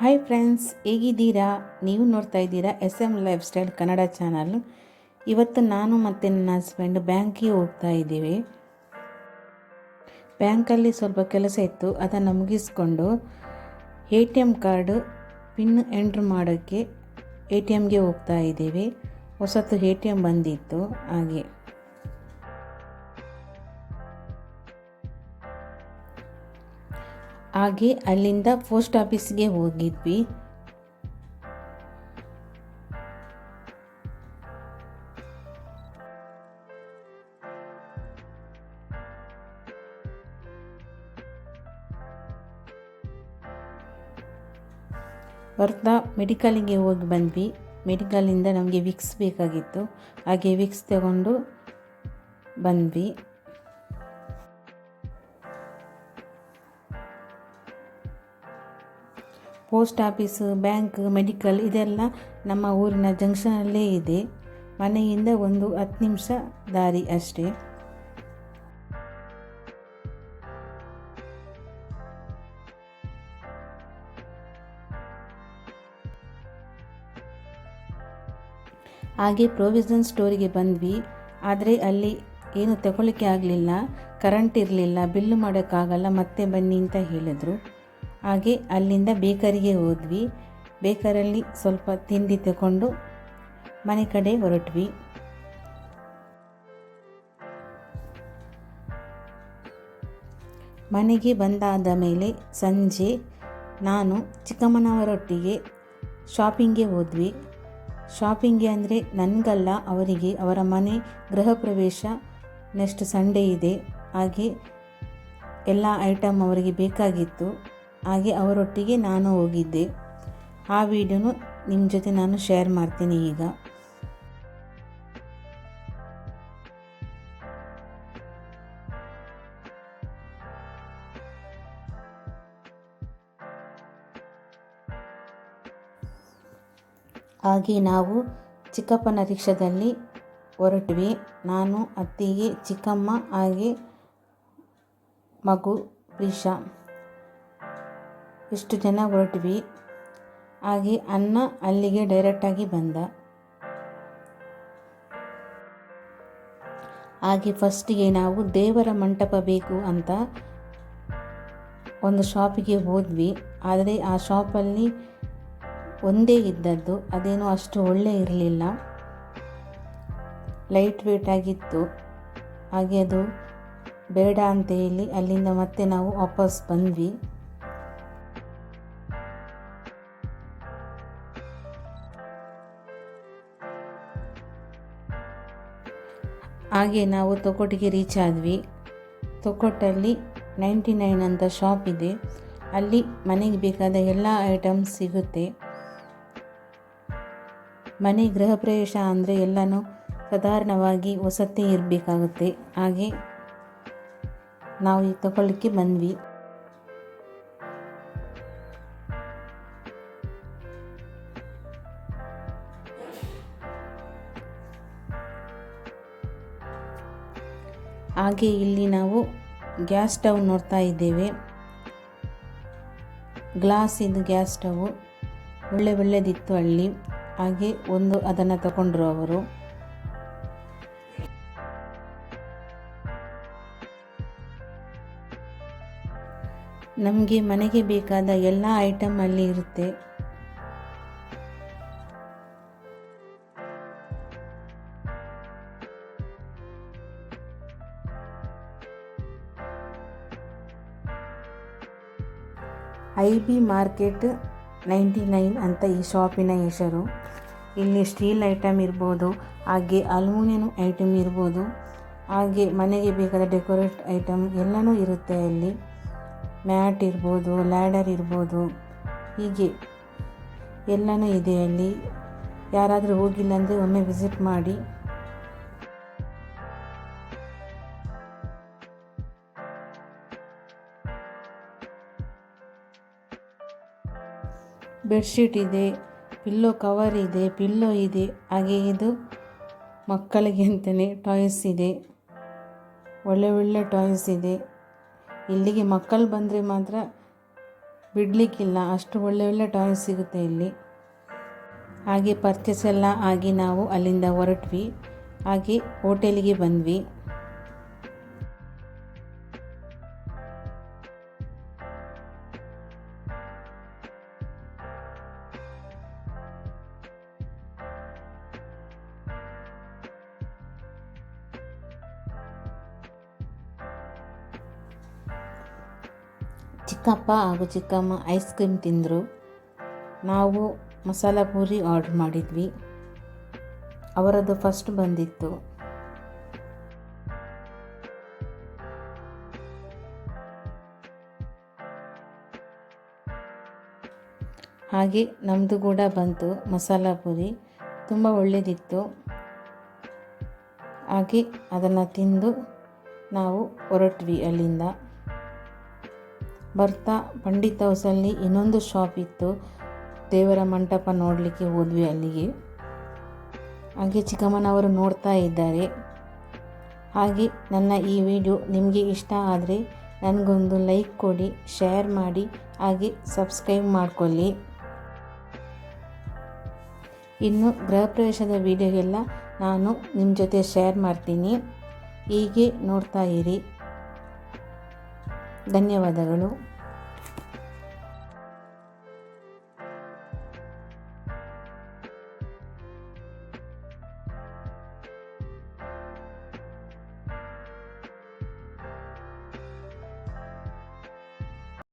Hi friends ಹೇಗಿದ್ದೀರಾ? ನೀವು ನೋಡ್ತಾ ಇದ್ದೀರಾ S M lifestyle Kannada channel ಇವತ್ತು ನಾನು ಮತ್ತು ನನ್ನ ಹಸ್ಬೆಂಡ್ ಬ್ಯಾಂಕಿಗೆ ಹೋಗ್ತಾ ಇದ್ದೀವಿ. ಬ್ಯಾಂಕಲ್ಲಿ ಸ್ವಲ್ಪ ಕೆಲಸ ಇತ್ತು ಅದನ್ನು ಮುಗಿಸ್ಕೊಂಡು A T M card pin enter ಮಾಡೋಕ್ಕೆ ಎ ಟಿ ಎಮ್ಗೆ ಹೋಗ್ತಾ ಇದ್ದೀವಿ. ಹೊಸತು ಎ ಟಿ ಎಂ ಬಂದಿತ್ತು, ಹಾಗೆ. ಹಾಗೆ ಅಲ್ಲಿಂದ ಪೋಸ್ಟ್ ಆಫೀಸ್ಗೆ ಹೋಗಿದ್ವಿ. ಬರ್ತಾ ಮೆಡಿಕಲಿಗೆ ಹೋಗಿ ಬಂದ್ವಿ. ಮೆಡಿಕಲಿಂದ ನಮಗೆ ವಿಕ್ಸ್ ಬೇಕಾಗಿತ್ತು. ಹಾಗೆ ವಿಕ್ಸ್ ತಗೊಂಡು ಬಂದ್ವಿ. ಪೋಸ್ಟ್ ಆಫೀಸು, ಬ್ಯಾಂಕ್, ಮೆಡಿಕಲ್ ಇದೆಲ್ಲ ನಮ್ಮ ಊರಿನ ಜಂಕ್ಷನಲ್ಲೇ ಇದೆ. ಮನೆಯಿಂದ ಒಂದು ಹತ್ತು ನಿಮಿಷ ದಾರಿ ಅಷ್ಟೇ. ಹಾಗೆ ಪ್ರೊವಿಷನ್ ಸ್ಟೋರಿಗೆ ಬಂದ್ವಿ. ಆದರೆ ಅಲ್ಲಿ ಏನು ತಗೊಳ್ಳಿಕ್ಕೆ ಆಗಲಿಲ್ಲ. ಕರೆಂಟ್ ಇರಲಿಲ್ಲ. ಬಿಲ್ಲು ಮಾಡೋಕ್ಕಾಗಲ್ಲ. ಮತ್ತೆ ಬನ್ನಿ ಅಂತ ಹೇಳಿದರು. ಹಾಗೆ ಅಲ್ಲಿಂದ ಬೇಕರಿಗೆ ಹೋದ್ವಿ. ಬೇಕರಲ್ಲಿ ಸ್ವಲ್ಪ ತಿಂಡಿ ತಗೊಂಡು ಮನೆ ಕಡೆ ಹೊರಟ್ವಿ. ಮನೆಗೆ ಬಂದಾದ ಮೇಲೆ ಸಂಜೆ ನಾನು ಚಿಕ್ಕಮ್ಮನವರೊಟ್ಟಿಗೆ ಶಾಪಿಂಗ್ಗೆ ಹೋದ್ವಿ. ಶಾಪಿಂಗ್ಗೆ ಅಂದರೆ ನನಗಲ್ಲ, ಅವರಿಗೆ ಅವರ ಮನೆ ಗೃಹ ಪ್ರವೇಶ ನೆಕ್ಸ್ಟ್ ಸಂಡೇ ಇದೆ. ಹಾಗೆ ಎಲ್ಲ ಐಟಮ್ ಅವರಿಗೆ ಬೇಕಾಗಿತ್ತು. ಹಾಗೆ ಅವರೊಟ್ಟಿಗೆ ನಾನು ಹೋಗಿದ್ದೆ. ಆ ವಿಡಿಯೋನು ನಿಮ್ಮ ಜೊತೆ ನಾನು ಶೇರ್ ಮಾಡ್ತೀನಿ ಈಗ. ಹಾಗೆ ನಾವು ಚಿಕ್ಕಪ್ಪನ ರಿಕ್ಷಾದಲ್ಲಿ ಹೊರಟ್ವಿ. ನಾನು, ಅತ್ತಿಗೆ, ಚಿಕ್ಕಮ್ಮ, ಹಾಗೆ ಮಗು, ಪ್ರೀಶಾ. ಇಷ್ಟು ಜನ ಹೊರಟ್ವಿ. ಹಾಗೆ ಅನ್ನ ಅಲ್ಲಿಗೆ ಡೈರೆಕ್ಟಾಗಿ ಬಂದ. ಹಾಗೆ ಫಸ್ಟಿಗೆ ನಾವು ದೇವರ ಮಂಟಪ ಬೇಕು ಅಂತ ಒಂದು ಶಾಪಿಗೆ ಹೋದ್ವಿ. ಆದರೆ ಆ ಶಾಪಲ್ಲಿ ಒಂದೇ ಇದ್ದದ್ದು, ಅದೇನೋ ಅಷ್ಟು ಒಳ್ಳೆ ಇರಲಿಲ್ಲ. ಲೈಟ್ ವೇಟ್ ಆಗಿತ್ತು. ಹಾಗೆ ಅದು ಬೇಡ ಅಂತ ಹೇಳಿ ಅಲ್ಲಿಂದ ಮತ್ತೆ ನಾವು ವಾಪಸ್ ಬಂದ್ವಿ. ಹಾಗೆ ನಾವು ತೊಕೊಟ್ಟಿಗೆ ರೀಚ್ ಆದ್ವಿ. ತೊಕೊಟ್ಟಲ್ಲಿ ನೈಂಟಿ ನೈನ್ ಅಂತ ಶಾಪ್ ಇದೆ. ಅಲ್ಲಿ ಮನೆಗೆ ಬೇಕಾದ ಎಲ್ಲ ಐಟಮ್ಸ್ ಸಿಗುತ್ತೆ. ಮನೆ ಗೃಹ ಪ್ರವೇಶ ಅಂದರೆ ಎಲ್ಲನೂ ಸಾಧಾರಣವಾಗಿ ಹೊಸತೇ ಇರಬೇಕಾಗುತ್ತೆ. ಹಾಗೆ ನಾವು ಈ ತಗೊಳ್ಳಿಕ್ಕೆ ಬಂದ್ವಿ. ಹಾಗೆ ಇಲ್ಲಿ ನಾವು ಗ್ಯಾಸ್ ಸ್ಟವ್ ನೋಡ್ತಾ ಇದ್ದೇವೆ. ಗ್ಲಾಸ್ ಇದು ಗ್ಯಾಸ್ ಸ್ಟವ್. ಒಳ್ಳೆ ಒಳ್ಳೆದಿತ್ತು ಅಲ್ಲಿ. ಹಾಗೆ ಒಂದು ಅದನ್ನು ತಗೊಂಡ್ರು ಅವರು. ನಮಗೆ ಮನೆಗೆ ಬೇಕಾದ ಎಲ್ಲ ಐಟಮ್ ಅಲ್ಲಿ ಇರುತ್ತೆ. I B market ninety nine ಅಂತ ಈ ಶಾಪಿನ ಹೆಸರು. ಇಲ್ಲಿ ಸ್ಟೀಲ್ ಐಟಮ್ ಇರ್ಬೋದು, ಹಾಗೆ ಅಲ್ಯೂಮಿನಿಯಂ ಐಟಮ್ ಇರ್ಬೋದು, ಹಾಗೆ ಮನೆಗೆ ಬೇಕಾದ ಡೆಕೋರೇಟ್ ಐಟಮ್ ಎಲ್ಲನೂ ಇರುತ್ತೆ ಅಲ್ಲಿ. ಮ್ಯಾಟ್ ಇರ್ಬೋದು, ಲ್ಯಾಡರ್ ಇರ್ಬೋದು, ಹೀಗೆ ಎಲ್ಲನೂ ಇದೆ ಅಲ್ಲಿ. ಯಾರಾದರೂ ಹೋಗಿಲ್ಲ ಅಂದರೆ ಒಮ್ಮೆ ವಿಸಿಟ್ ಮಾಡಿ. ಬೆಡ್ಶೀಟ್ ಇದೆ, ಪಿಲ್ಲೋ ಕವರ್ ಇದೆ, ಪಿಲ್ಲೋ ಇದೆ. ಹಾಗೆ ಇದು ಮಕ್ಕಳಿಗೆ ಅಂತಲೇ ಟಾಯ್ಸ್ ಇದೆ. ಒಳ್ಳೆ ಒಳ್ಳೆ ಟಾಯ್ಸ್ ಇದೆ. ಇಲ್ಲಿಗೆ ಮಕ್ಕಳು ಬಂದರೆ ಮಾತ್ರ ಬಿಡಲಿಕ್ಕಿಲ್ಲ. ಅಷ್ಟು ಒಳ್ಳೆ ಒಳ್ಳೆ ಟಾಯ್ಸ್ ಸಿಗುತ್ತೆ ಇಲ್ಲಿ. ಹಾಗೆ ಪರ್ಚೇಸ್ ಎಲ್ಲ ಆಗಿ ನಾವು ಅಲ್ಲಿಂದ ಹೊರಟ್ವಿ. ಹಾಗೆ ಹೋಟೆಲಿಗೆ ಬಂದ್ವಿ. ಚಿಕ್ಕಪ್ಪ ಹಾಗೂ ಚಿಕ್ಕಮ್ಮ ಐಸ್ ಕ್ರೀಮ್ ತಿಂದರು. ನಾವು ಮಸಾಲ ಪೂರಿ ಆರ್ಡ್ರ್ ಮಾಡಿದ್ವಿ. ಅವರದ್ದು ಫಸ್ಟ್ ಬಂದಿತ್ತು. ಹಾಗೆ ನಮ್ಮದು ಕೂಡ ಬಂತು ಮಸಾಲ ಪೂರಿ. ತುಂಬ ಒಳ್ಳೆಯದಿತ್ತು ಹಾಗೆ ಅದನ್ನು ತಿಂದು ನಾವು ಹೊರಟ್ವಿ ಅಲ್ಲಿಂದ. ಬರ್ತಾ ಪಂಡಿತ್ ಹೌಸಲ್ಲಿ ಇನ್ನೊಂದು ಶಾಪ್ ಇತ್ತು. ದೇವರ ಮಂಟಪ ನೋಡಲಿಕ್ಕೆ ಹೋದ್ವಿ ಅಲ್ಲಿಗೆ. ಹಾಗೆ ಚಿಕ್ಕಮ್ಮನವರು ನೋಡ್ತಾ ಇದ್ದಾರೆ. ಹಾಗೆ ನನ್ನ ಈ ವಿಡಿಯೋ ನಿಮಗೆ ಇಷ್ಟ ಆದರೆ ನನಗೊಂದು ಲೈಕ್ ಕೊಡಿ ಶೇರ್ ಮಾಡಿ, ಹಾಗೆ ಸಬ್ಸ್ಕ್ರೈಬ್ ಮಾಡಿಕೊಳ್ಳಿ. ಇನ್ನು ಗೃಹ ಪ್ರವೇಶದ ವಿಡಿಯೋಗೆಲ್ಲ ನಾನು ನಿಮ್ಮ ಜೊತೆ ಶೇರ್ ಮಾಡ್ತೀನಿ. ಹೀಗೆ ನೋಡ್ತಾ ಇರಿ. ಧನ್ಯವಾದಗಳು.